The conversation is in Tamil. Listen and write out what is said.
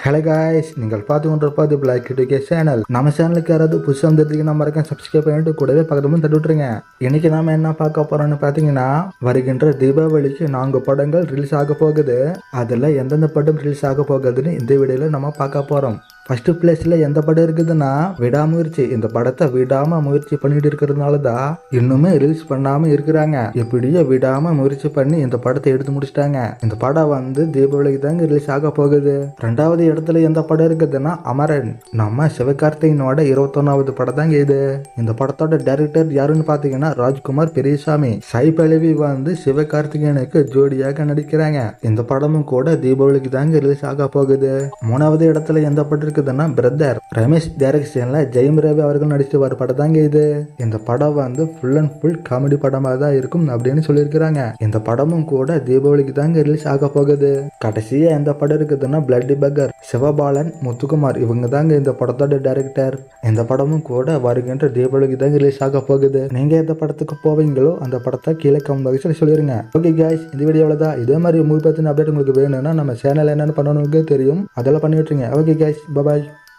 ஹலோ காய்ஸ் நீங்கள் பார்த்து கொண்டிருப்பது பிளாக் கிட்டுக்கே சேனல் நம்ம சேனலுக்கு யாராவது புதுசாக வந்திருந்தீங்க நம்ம இருக்க சப்ஸ்கிரைப் பண்ணிட்டு கூடவே பக்கத்துலேயும் தட்டு விட்டுருங்க இன்னைக்கு நாம என்ன பார்க்க போறோம்னு பார்த்தீங்கன்னா வருகின்ற தீபாவளிக்கு நான்கு படங்கள் ரிலீஸ் ஆக போகுது. அதில் எந்தெந்த படம் ரிலீஸ் ஆக போகுதுன்னு இந்த வீடியோவில் நம்ம பார்க்க போகிறோம் ஃபஸ்ட்டு பிளேஸ்ல எந்த படம் இருக்குதுன்னா விடாமுயற்சி. இந்த படத்தை விடாம முயற்சி பண்ணிட்டு இருக்கிறதுனால தான் இன்னுமே ரிலீஸ் பண்ணாம இருக்கிறாங்க. எப்படியோ விடாம முயற்சி பண்ணி இந்த படத்தை எடுத்து முடிச்சிட்டாங்க. இந்த படம் வந்து தீபாவளிக்கு தாங்க ரிலீஸ் ஆக போகுது. ரெண்டாவது இடத்துல எந்த படம் இருக்குதுன்னா அமரன். நம்ம சிவகார்த்திகனோட இருபத்தொன்னாவது படம் தாங்க இது. இந்த படத்தோட டைரக்டர் யாருன்னு பார்த்தீங்கன்னா ராஜ்குமார் பெரியசாமி. சை பல்லவி வந்து சிவகார்த்திகேயனுக்கு ஜோடியாக நடிக்கிறாங்க. இந்த படமும் கூட தீபாவளிக்கு தாங்க ரிலீஸ் ஆக போகுது. மூணாவது இடத்துல எந்த படம் இருக்கு இருக்குதுன்னா பிரதர் ரமேஷ் டைரக்ஷன்ல ஜெயம் ரவி அவர்கள் நடிச்சு வர படம் தாங்க இது. இந்த படம் வந்து ஃபுல் அண்ட் ஃபுல் காமெடி படமாக தான் இருக்கும் அப்படின்னு சொல்லியிருக்கிறாங்க. இந்த படமும் கூட தீபாவளிக்கு தாங்க ரிலீஸ் ஆக போகுது. கடைசியா எந்த படம் இருக்குதுன்னா பிளட்டி பக்கர் சிவபாலன் முத்துக்குமார் இவங்க தாங்க இந்த படத்தோட டைரக்டர் இந்த படமும் கூட வருகின்ற தீபாவளிக்கு தாங்க ரிலீஸ் ஆக போகுது. நீங்க எந்த படத்துக்கு போவீங்களோ அந்த படத்தை கீழே கமெண்ட் பாக்ஸில் சொல்லிருங்க. ஓகே guys இந்த வீடியோவில் தான் இதே மாதிரி மூவி பற்றின அப்டேட் உங்களுக்கு வேணும்னா நம்ம சேனல் என்னென்னு பண்ணணுங்க தெரியும் அதெல்லாம் பண்ணி விட்டுருங்க. Okay guys Bye bye.